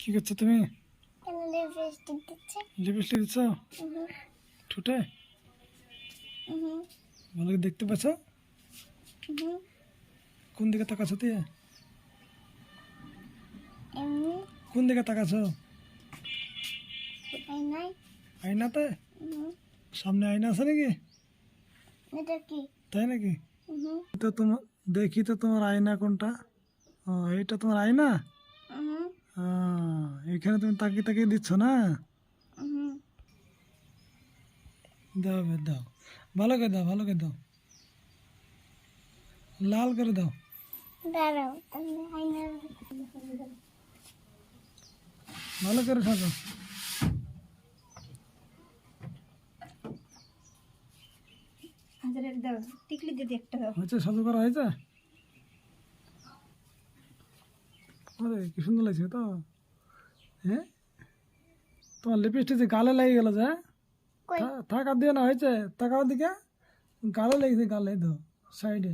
কি করছো তুমি কেন লিপস্টিক দিচ্ছে লিপস্টিক দিচ্ছ হুম ঠোঁটে হুম ভালো করে দেখতে পাচ্ছ হুম কোন দিকে তাকাচ্ছ তুই এমনি কোন দিকে তাকাচ্ছ কোথায় নাই আয়নাতে হুম সামনে আয়না আছে নাকি এটা কি তাই নাকি হুম তো তোমার দেখি তো তোমার আয়না কোনটা ও এইটা তোমার আয়না হুম এখানে তুমি তাকিয়ে তাকিয়ে দিচ্ছ না? দাও বে, দাও। ভালো করে দাও ভালো করে দাও। লাল করে দাও। ভালো করে সাজো হাজারের দাও টিকলি দিদি একটা হয়েছে সাজু করা হয়েছে? কি সুন্দর লাগছে তো। হ্যাঁ তোমার লিপস্টিক যে গালে লেগে গেল যে থাকার থাকা দিয়ে না হয়েছে? থাকার দিকে গালে লেগেছে গালে তো সাইডে